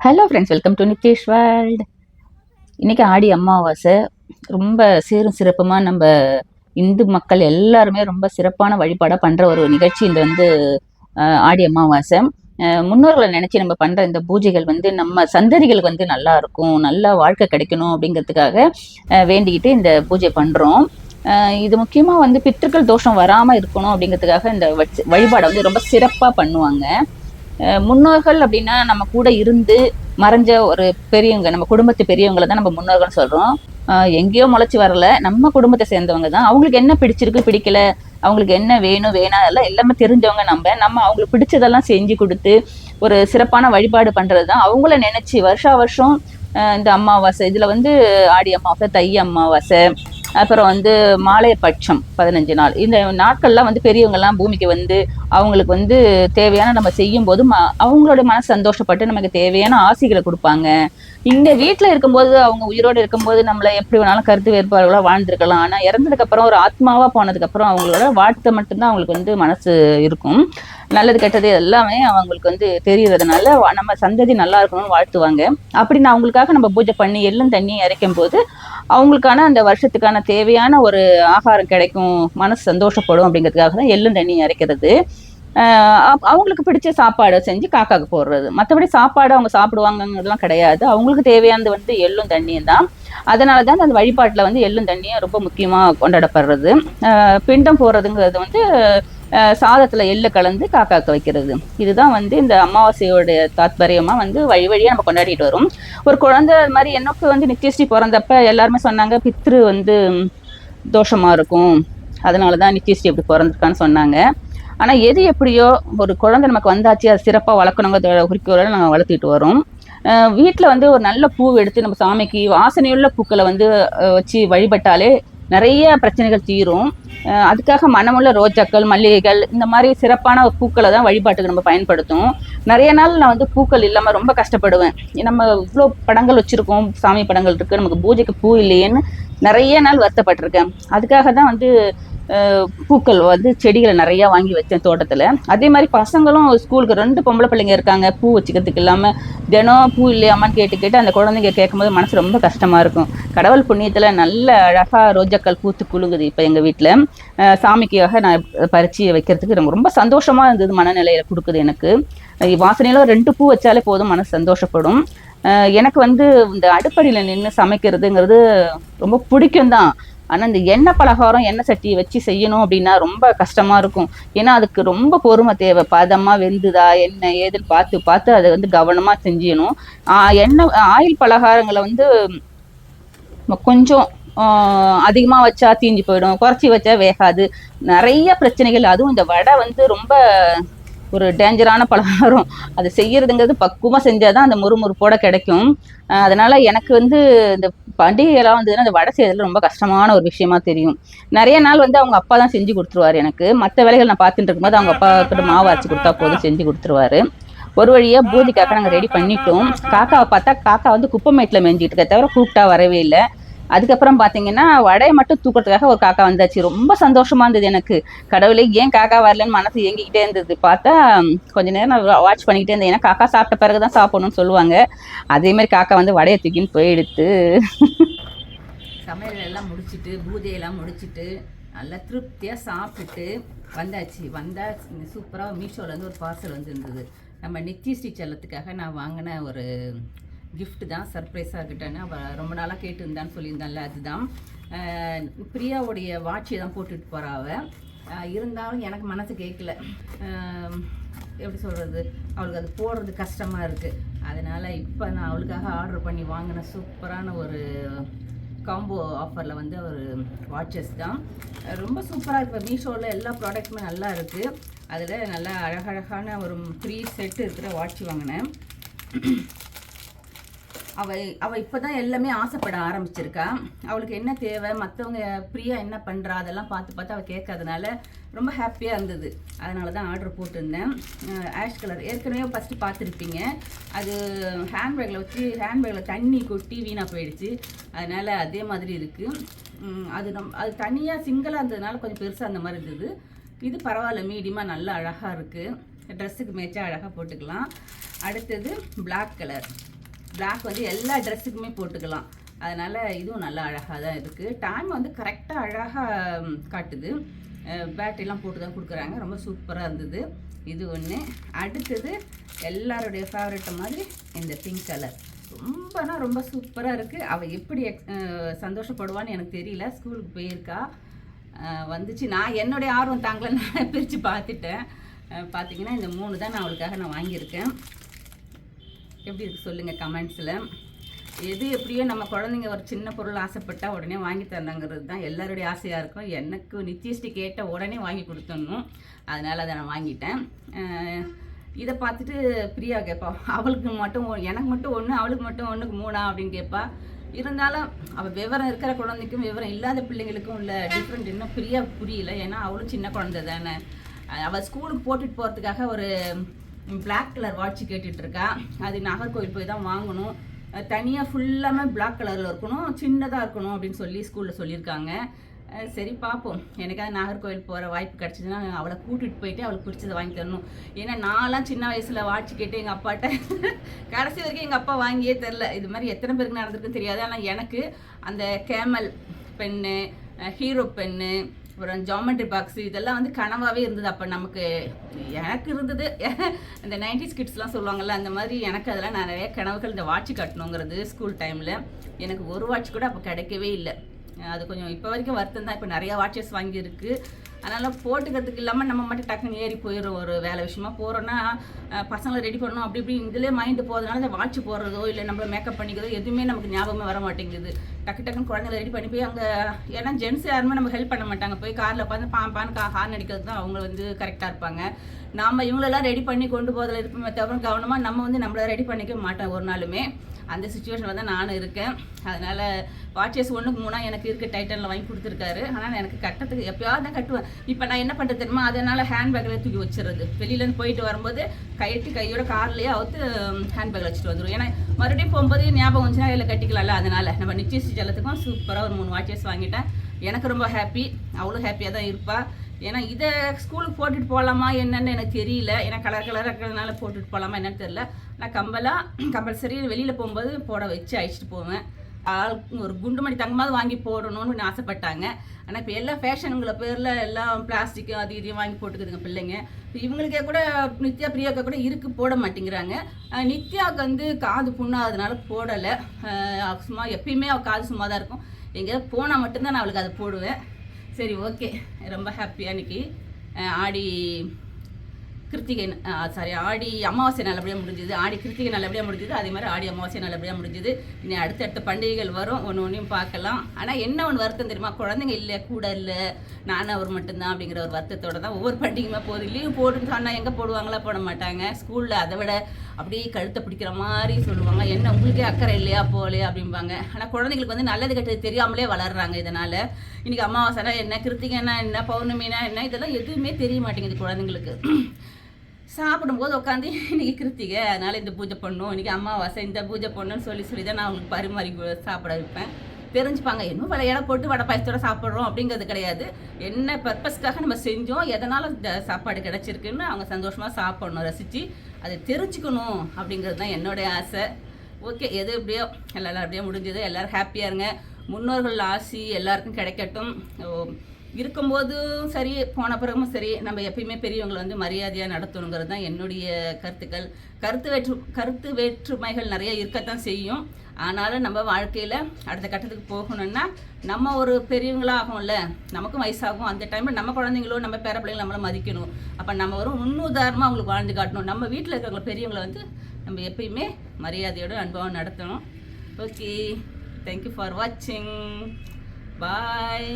Hello friends welcome to Nithesh world இன்றைக்கி ஆடி அமாவாசை. ரொம்ப சீரும் சிறப்புமாக நம்ம இந்து மக்கள் எல்லாருமே ரொம்ப சிறப்பான வழிபாடாக பண்ணுற ஒரு நிகழ்ச்சி இந்த வந்து ஆடி அமாவாசை. முன்னோர்களை நினச்சி நம்ம பண்ணுற இந்த பூஜைகள் வந்து நம்ம சந்ததிகளுக்கு வந்து நல்லா இருக்கும். நல்லா வாழ்க்கை கிடைக்கணும் அப்படிங்கிறதுக்காக வேண்டிக்கிட்டு இந்த பூஜை பண்ணுறோம் இது முக்கியமாக வந்து பித்திருக்கள் தோஷம் வராமல் இருக்கணும் அப்படிங்கிறதுக்காக இந்த வச்சு- வழிபாடை வந்து ரொம்ப சிறப்பாக பண்ணுவாங்க. முன்னோர்கள் அப்படின்னா நம்ம கூட இருந்து மறைஞ்ச ஒரு பெரியவங்க நம்ம குடும்பத்து பெரியவங்களை தான் நம்ம முன்னோர்கள்னு சொல்றோம். எங்கேயோ முளைச்சி வரல. நம்ம குடும்பத்தை சேர்ந்தவங்க தான். அவங்களுக்கு என்ன பிடிச்சிருக்கு பிடிக்கல? அவங்களுக்கு என்ன வேணும் வேணாம் எல்லாம் எல்லாமே தெரிஞ்சவங்க நம்ம. நம்ம அவங்களுக்கு பிடிச்சதெல்லாம் செஞ்சு கொடுத்து ஒரு சிறப்பான வழிபாடு பண்றது தான். அவங்கள நினைச்சு வருஷா வருஷம் இந்த அமாவாசை இதுல வந்து ஆடி அமாவாசை தை அமாவாசை அப்புறம் வந்து மாலை பட்சம் பதினஞ்சு நாள். இந்த நாட்கள்லாம் வந்து பெரியவங்கெல்லாம் பூமிக்கு வந்து அவங்களுக்கு வந்து தேவையான நம்ம செய்யும் போது ம அவங்களோட மனசு சந்தோஷப்பட்டு நமக்கு தேவையான ஆசைகளை கொடுப்பாங்க. இங்க வீட்டில் இருக்கும்போது அவங்க உயிரோடு இருக்கும்போது நம்மளை எப்படி வேணாலும் கருத்து வேறுபாடுகளாக வாழ்ந்திருக்கலாம். ஆனால் இறந்ததுக்கு அப்புறம் ஒரு ஆத்மாவா போனதுக்கு அப்புறம் அவங்களோட வாழ்த்த மட்டும்தான் அவங்களுக்கு வந்து மனசு இருக்கும். நல்லது கெட்டது எல்லாமே அவங்களுக்கு வந்து தெரியறதுனால நம்ம சந்ததி நல்லா இருக்கணும்னு வாழ்த்துவாங்க. அப்படின்னு அவங்களுக்காக நம்ம பூஜை பண்ணி எள்ளும் தண்ணி இறைக்கும் போது அவங்களுக்கான அந்த வருஷத்துக்கான தேவையான ஒரு ஆகாரம் கிடைக்கும் மனசு சந்தோஷப்படும் அப்படிங்கிறதுக்காக தான் எள்ளும் தண்ணி இறைக்கிறது. அவங்களுக்கு பிடிச்ச சாப்பாடை செஞ்சு காக்காக்கு போடுறது. மற்றபடி சாப்பாடு அவங்க சாப்பிடுவாங்கங்கிறதுலாம் கிடையாது. அவங்களுக்கு தேவையானது வந்து எள்ளும் தண்ணியும் தான். அதனால தான் அந்த வழிபாட்டில் வந்து எள்ளும் தண்ணியும் ரொம்ப முக்கியமாக கொண்டாடப்படுறது. பிண்டம் போடுறதுங்கிறது வந்து சாதத்தில் எள்ளு கலந்து காக்காக்க வைக்கிறது. இதுதான் வந்து இந்த அமாவாசையோட தாத்பரியமாக வந்து வழி வழியாக நம்ம கொண்டாடிட்டு வரும். ஒரு குழந்தை அது மாதிரி எனக்கு வந்து நித்யஸ்ரீ பிறந்தப்ப எல்லாருமே சொன்னாங்க பித்ரு வந்து தோஷமாக இருக்கும். அதனால தான் நித்யஸ்ரீ அப்படி பிறந்திருக்கான்னு சொன்னாங்க. ஆனால் எது எப்படியோ ஒரு குழந்தை நமக்கு வந்தாச்சு அது சிறப்பாக வளர்க்கணுங்கிற குறிக்கோளோட நாங்கள் வளர்த்துட்டு வரோம். வீட்டில் வந்து ஒரு நல்ல பூ எடுத்து நம்ம சாமிக்கு வாசனையுள்ள பூக்களை வந்து வச்சு வழிபட்டாலே நிறைய பிரச்சனைகள் தீரும். அதுக்காக மனமுள்ள ரோஜாக்கள் மல்லிகைகள் இந்த மாதிரி சிறப்பான பூக்களை தான் வழிபாட்டுக்கு நம்ம பயன்படுத்தும் நிறைய நாள் நான் வந்து பூக்கள் இல்லாமல் ரொம்ப கஷ்டப்படுவேன். நம்ம இவ்வளோ படங்கள் வச்சுருக்கோம் சாமி படங்கள் இருக்குது நமக்கு பூஜைக்கு பூ இல்லையேன்னு நிறைய நாள் வருத்தப்பட்டிருக்கேன். அதுக்காக தான் வந்து பூக்கள் வந்து செடிகளை நிறையா வாங்கி வச்சேன் தோட்டத்தில். அதே மாதிரி பசங்களும் ஸ்கூலுக்கு ரெண்டு பொம்பளை பிள்ளைங்க இருக்காங்க. பூ வச்சுக்கிறதுக்கு இல்லாமல் தினம் பூ இல்லையாமான்னு கேட்டு கேட்டு அந்த குழந்தைங்க கேட்கும்போது மனசு ரொம்ப கஷ்டமாக இருக்கும். கடவுள் புண்ணியத்தில் நல்ல அழகாக ரோஜாக்கள் பூத்து குழுங்குது இப்போ எங்கள் வீட்டில் சாமிக்காக நான் பறித்து வைக்கிறதுக்கு ரொம்ப ரொம்ப சந்தோஷமாக இருந்தது மனநிலையில் கொடுக்குது எனக்கு. வாசனையில் ரெண்டு பூ வச்சாலே போதும் மனசு சந்தோஷப்படும். எனக்கு வந்து இந்த அடுப்படியில் நின்று சமைக்கிறதுங்கிறது ரொம்ப பிடிக்கும் தான் ஆனால் இந்த எண்ணெய் பலகாரம் எண்ணெய் சட்டியை வச்சு செய்யணும் அப்படின்னா ரொம்ப கஷ்டமாக இருக்கும். ஏன்னா அதுக்கு ரொம்ப பொறுமை தேவை. பதமாக வெந்துதா என்ன ஏதுன்னு பார்த்து பார்த்து அதை வந்து கவனமாக செஞ்சிடணும். எண்ணெய் ஆயில் பலகாரங்களை வந்து கொஞ்சம் அதிகமாக வச்சா தீஞ்சு போயிடும். குறைச்சி வச்சா வேகாது. நிறைய பிரச்சனைகள். அதுவும் இந்த வடை வந்து ரொம்ப ஒரு டேஞ்சரான பலகாரம் அது செய்யறதுங்கிறது பக்குவமாக செஞ்சால் தான் அந்த முறுமுறுப்போட கிடைக்கும். அதனால் எனக்கு வந்து இந்த பண்டிகைலாம் வந்ததுன்னா அந்த வடை செய்யறதுல ரொம்ப கஷ்டமான ஒரு விஷயமா தெரியும். நிறைய நாள் வந்து அவங்க அப்பா தான் செஞ்சு கொடுத்துருவாரு எனக்கு. மற்ற வேலைகள் நான் பார்த்துட்டு இருக்கும்போது அவங்க அப்பா கிட்ட மாவு அரைச்சி கொடுத்தா போதும் செஞ்சு கொடுத்துருவாரு. ஒரு வழியாக பூஜைக்காக நாங்கள் ரெடி பண்ணிட்டோம். காக்காவை பார்த்தா காக்கா வந்து குப்பை மேட்டில் மேஞ்சிக்கிட்டு இருக்க தவிர கூப்பிட்டா வரவே இல்லை. அதுக்கப்புறம் பார்த்தீங்கன்னா வடையை மட்டும் தூக்கிறதுக்காக ஒரு காக்கா வந்தாச்சு. ரொம்ப சந்தோஷமா இருந்தது எனக்கு. கடவுளே ஏன் காக்கா வரலன்னு மனசு இயங்கிக்கிட்டே இருந்தது. பார்த்தா கொஞ்ச நேரம் நான் வாட்ச் பண்ணிக்கிட்டே இருந்தேன். ஏன்னா காக்கா சாப்பிட்ட பிறகு தான் சாப்பிடணும்னு சொல்லுவாங்க. அதே மாதிரி காக்கா வந்து வடையை தூக்கின்னு போயிடுத்து சமையல் எல்லாம் முடிச்சுட்டு பூஜையெல்லாம் முடிச்சுட்டு நல்லா திருப்தியாக சாப்பிட்டுட்டு வந்தாச்சு. வந்தால் சூப்பராக மீஷோலேருந்து ஒரு பார்சல் வந்துருந்தது. நம்ம நித்தி ஸ்ரீ செல்லத்துக்காக நான் வாங்கின ஒரு கிஃப்ட் தான் சர்ப்ரைஸாக இருக்கட்டேன்னு அவள் ரொம்ப நாளாக கேட்டுருந்தான்னு சொல்லியிருந்தால அதுதான். பிரியாவுடைய வாட்சி தான் போட்டுட்டு போகிறா அவள் இருந்தாலும் எனக்கு மனசு கேட்கல. எப்படி சொல்கிறது அவளுக்கு அது போடுறது கஷ்டமாக இருக்குது அதனால் இப்போ நான் அவளுக்காக ஆர்டர் பண்ணி வாங்கின சூப்பரான ஒரு காம்போ ஆஃபரில் வந்து ஒரு வாட்சஸ் தான். ரொம்ப சூப்பராக இப்போ மீஷோவில் எல்லா ப்ராடக்ட்டுமே நல்லா இருக்குது அதில் நல்லா அழகழகான ஒரு த்ரீ செட்டு இருக்கிற வாட்ச் வாங்கினேன். அவள் அவள் இப்போ தான் எல்லாமே ஆசைப்பட ஆரம்பிச்சிருக்கா. அவளுக்கு என்ன தேவை மற்றவங்க பிரியா என்ன பண்ணுறா அதெல்லாம் பார்த்து பார்த்து அவள் கேட்கறதுனால ரொம்ப ஹாப்பியாக இருந்தது. அதனால தான் ஆர்டர் போட்டிருந்தேன் ஆஷ் கலர் ஏற்கனவே ஃபஸ்ட்டு பார்த்துருப்பீங்க. அது ஹேண்ட்பேக்கில் வச்சு ஹேண்ட்பேக்கில் தண்ணி கொட்டி வீணாக போயிடுச்சு. அதனால் அதே மாதிரி இருக்குது அது நம் அது தனியாக சிங்கிளாக இருந்ததுனால கொஞ்சம் பெருசாக அந்த மாதிரி இருந்தது. இது பரவாயில்ல மீடியமாக நல்லா அழகாக இருக்குது ட்ரெஸ்ஸுக்கு மேட்சாக அழகாக போட்டுக்கலாம். அடுத்தது பிளாக் கலர் பிளாக் வந்து எல்லா ட்ரெஸ்ஸுக்குமே போட்டுக்கலாம். அதனால் இதுவும் நல்லா அழகாக தான் இருக்குது டைம் வந்து கரெக்டாக அழகாக காட்டுது. பேட்டரிலாம் போட்டு தான் கொடுக்குறாங்க. ரொம்ப சூப்பராக இருந்தது. இது ஒன்று அடுத்தது எல்லாருடைய ஃபேவரட் மாதிரி இந்த பிங்க் கலர் ரொம்பனா ரொம்ப சூப்பராக இருக்குது அவள் எப்படி ex- சந்தோஷப்படுவான்னு எனக்கு தெரியல. ஸ்கூலுக்கு போயிருக்கா. வந்துச்சு. நான் என்னுடைய ஆர்வம் தாங்கல நான் பிரித்து பார்த்துட்டேன். பார்த்தீங்கன்னா இந்த மூணு தான் நான் அவளுக்காக நான் வாங்கியிருக்கேன். எப்படி இருக்கு சொல்லுங்கள் கமெண்ட்ஸில் எது எப்படியோ நம்ம குழந்தைங்க ஒரு சின்ன பொருள் ஆசைப்பட்டா உடனே வாங்கி தரணுங்கிறது தான் எல்லாருடைய ஆசையாக இருக்கும். எனக்கு நித்தியஸ்டி கேட்ட உடனே வாங்கி கொடுத்துடணும். அதனால் அதை நான் வாங்கிட்டேன். இதை பார்த்துட்டு பிரியா கேட்பா அவளுக்கு மட்டும் எனக்கு மட்டும் ஒன்று அவளுக்கு மட்டும் ஒன்றுக்கு மூணா? அப்படின்னு கேட்பா இருந்தாலும் அவள் விவரம் இருக்கிற குழந்தைக்கும் விவரம் இல்லாத பிள்ளைங்களுக்கும் உள்ள டிஃப்ரெண்ட் இன்னும் பிரியா புரியல. ஏன்னா அவளும் சின்ன குழந்தை தானே. அவள் ஸ்கூலுக்கு போட்டுட்டு போகிறதுக்காக ஒரு பிளாக் கலர் வாட்ச் கேட்டுட்டு இருக்கா அது நாகர்கோவில் போய் தான் வாங்கணும். தனியாக ஃபுல்லாமே பிளாக் கலரில் இருக்கணும். சின்னதாக இருக்கணும் அப்படின்னு சொல்லி ஸ்கூலில் சொல்லியிருக்காங்க. சரி பார்ப்போம். எனக்காவது நாகர்கோவில் போகிற வாய்ப்பு கிடச்சிதுன்னா அவளை கூட்டிகிட்டு போயிட்டு அவளுக்கு பிடிச்சதை வாங்கி தரணும். ஏன்னா நான்லாம் சின்ன வயசில் வாட்ச் கேட்டு எங்கள் அப்பாட்ட. கடைசி வரைக்கும் எங்கள் அப்பா வாங்கியே தெரில. இது மாதிரி எத்தனை பேருக்கு நடந்திருக்குன்னு தெரியாது. ஆனால் எனக்கு அந்த கேமல் பென்னு ஹீரோ பென்னு அப்புறம் ஜாமெட்ரி பாக்ஸ் இதெல்லாம் வந்து கனவாகவே இருந்தது. அப்போ நமக்கு எனக்கு இருந்தது. இந்த நைன்டிஸ் கிட்ஸ்லாம் சொல்லுவாங்கள்ல அந்த மாதிரி எனக்கு அதெல்லாம் நிறைய கனவுகள் இந்த வாட்ச் கட்டணுங்கிறது ஸ்கூல் டைமில் எனக்கு ஒரு வாட்ச் கூட அப்போ கிடைக்கவே இல்லை. அது கொஞ்சம் இப்போ வரைக்கும் வருத்தம் தான் இப்போ நிறையா வாட்சஸ் வாங்கியிருக்கு. அதனால் போட்டுக்கிறதுக்கு இல்லாமல் நம்ம மட்டும் டக்குன்னு ஏறி போயிடும் ஒரு வேலை விஷயமா போகிறோன்னா பசங்களை ரெடி பண்ணணும் அப்படி இப்படி இதிலே மைண்டு போகிறதுனால இந்த வாட்ச் போடுறதோ இல்லை நம்ம மேக்கப் பண்ணிக்கிறதோ எதுவுமே நமக்கு ஞாபகமே வர மாட்டேங்குது. டக்கு டக்குன்னு குழந்தைங்களை ரெடி பண்ணி போய் அங்கே ஏன்னா ஜென்ஸ் யாருமே நம்ம ஹெல்ப் பண்ண மாட்டாங்க. போய் காரில் உட்காந்து பான் பான் கா ஹார்ன் அடிக்கிறது தான் அவங்க வந்து கரெக்டாக இருப்பாங்க. நாம் இவங்களெல்லாம் ரெடி பண்ணி கொண்டு போதில் இருப்போமே தவிர கவனமாக நம்ம வந்து நம்மளை ரெடி பண்ணிக்க மாட்டோம் ஒரு நாளுமே. அந்த சுச்சுவேஷனில் தான் நானும் இருக்கேன். அதனால் வாட்சஸ் ஒன்றுக்கு மூணாக எனக்கு இருக்க டைட்டனில் வாங்கி கொடுத்துருக்காரு. ஆனால் எனக்கு கட்டத்துக்கு எப்பயாவது தான் கட்டுவேன். இப்போ நான் என்ன பண்ணுறது தெரியுமா? அதனால் ஹேண்ட்பேக்கில் தூக்கி வச்சிடுறது. வெளியிலேருந்து போயிட்டு வரும்போது கையிட்டு கையோட கார்லேயே அவுத்து ஹேண்ட்பேக்கில் வச்சுட்டு வந்துடும் ஏன்னா மறுபடியும் போகும்போது ஞாபகம் வந்துச்சுன்னா இதில் கட்டிக்கலாம்ல அதனால். நம்ம நிச்சயஸ்ரீ ஜலத்துக்கும் சூப்பராக ஒரு மூணு வாட்சஸ் வாங்கிட்டேன். எனக்கு ரொம்ப ஹாப்பி அவ்வளோ ஹாப்பியாக தான் இருப்பாள் ஏன்னா இதை ஸ்கூலுக்கு போட்டுட்டு போகலாமா என்னன்னு எனக்கு தெரியல. ஏன்னா கலர் கலராக இருக்கிறதுனால போட்டுட்டு போகலாமா என்னன்னு தெரியல. நான் கம்பலாக கம்பல்சரி வெளியில் போகும்போது போட வச்சு அழிச்சிட்டு போவேன். ஆள் ஒரு குண்டு மணி தங்கமாவது வாங்கி போடணும்னு ஆசைப்பட்டாங்க. ஆனால் இப்போ எல்லா ஃபேஷனுங்கள பேரில் எல்லாம் பிளாஸ்டிக்கு அது இதையும் வாங்கி போட்டுக்குதுங்க பிள்ளைங்க. இவங்களுக்கே கூட நித்யா பிரியாக்கா கூட இருக்கு போட மாட்டேங்கிறாங்க. நித்யாவுக்கு வந்து காது புண்ணாததுனால போடலை. சும்மா எப்பயுமே அவள் காது சும்மா தான் இருக்கும். எங்கேயாவது போனால் மட்டும்தான் நான் அவளுக்கு அதை போடுவேன். சரி ஓகே. ரொம்ப ஹாப்பியாக இன்னைக்கு. ஆடி கிருத்திகை சாரி ஆடி அமாவாசை நல்லபடியாக முடிஞ்சுது. ஆடி கிருத்திகை நல்லபடியாக முடிஞ்சுது. அதே மாதிரி ஆடி அமாவாசை நல்லபடியாக முடிஞ்சுது. இனி அடுத்தடுத்த பண்டிகைகள் வரும். ஒன்று ஒன்றையும் பார்க்கலாம். ஆனால் என்ன ஒன்று வருத்தம் தெரியுமா? குழந்தைங்க இல்லை கூட இல்லை. நானும் அவர் மட்டும்தான் அப்படிங்கிற ஒரு வருத்தத்தோட தான் ஒவ்வொரு பண்டிகையுமே போகுது. லீவ் போடுன்னு சொன்னால் எங்கே போடுவாங்களா? போட மாட்டாங்க. ஸ்கூலில் அதை விட அப்படியே கழுத்தை பிடிக்கிற மாதிரி சொல்லுவாங்க. என்ன உங்களுக்கே அக்கறை இல்லையா? போகலையா அப்படிம்பாங்க. ஆனால் குழந்தைங்களுக்கு வந்து நல்லது கெட்டது தெரியாமலே வளர்றாங்க இதனால். இன்றைக்கி அமாவாசைனா என்ன கிருத்திகைனா என்ன பௌர்ணமினா என்ன இதெல்லாம் எதுவுமே தெரிய மாட்டேங்குது குழந்தைங்களுக்கு. சாப்பிடும்போது உட்காந்து இன்னைக்கு கிருத்திகை அதனால இந்த பூஜை பண்ணணும். இன்னைக்கு அம்மாவாசை இந்த பூஜை பண்ணணும்னு சொல்லி சொல்லி தான் நான் அவங்களுக்கு பரிமாறி சாப்பிட வைப்பேன். தெரிஞ்சுப்பாங்க என்ன விளையாட போட்டு வடை பாயசத்தோட சாப்பிட்றோம் அப்படிங்கிறது கிடையாது. என்ன பர்பஸ்க்காக நம்ம செஞ்சோம் எதனால் இந்த சாப்பாடு கிடச்சிருக்குன்னு அவங்க சந்தோஷமாக சாப்பிடணும் ரசித்து அதை தெரிஞ்சுக்கணும் அப்படிங்கிறது தான் என்னுடைய ஆசை. ஓகே எது எப்படியோ எல்லாம் அப்படியே முடிஞ்சது. எல்லோரும் ஹாப்பியாக இருங்க. முன்னோர்கள் ஆசி எல்லாருக்கும் கிடைக்கட்டும். ஓ, இருக்கும்போதும் சரி போன பிறகும் சரி நம்ம எப்பயுமே பெரியவங்களை வந்து மரியாதையாக நடத்தணுங்கிறது தான் என்னுடைய கருத்துக்கள். கருத்து வேற்று கருத்து வேற்றுமைகள் நிறைய இருக்கத்தான் செய்யும். ஆனாலும் நம்ம வாழ்க்கையில் அடுத்த கட்டத்துக்கு போகணும்னா நம்ம ஒரு பெரியவங்களாகும்ல நமக்கும் வயசாகும். அந்த டைமில் நம்ம குழந்தைங்களும் நம்ம பேர பிள்ளைங்களும் நம்மளை மதிக்கணும். அப்போ நம்ம ஒரு முன்னுதாரணமாக அவங்களுக்கு வாழ்ந்து காட்டணும். நம்ம வீட்டில் இருக்கிறவங்க பெரியவங்களை வந்து நம்ம எப்பயுமே மரியாதையோட அன்பாகவும் நடத்தணும். ஓகே தேங்க்யூ ஃபார் வாட்சிங் பாய்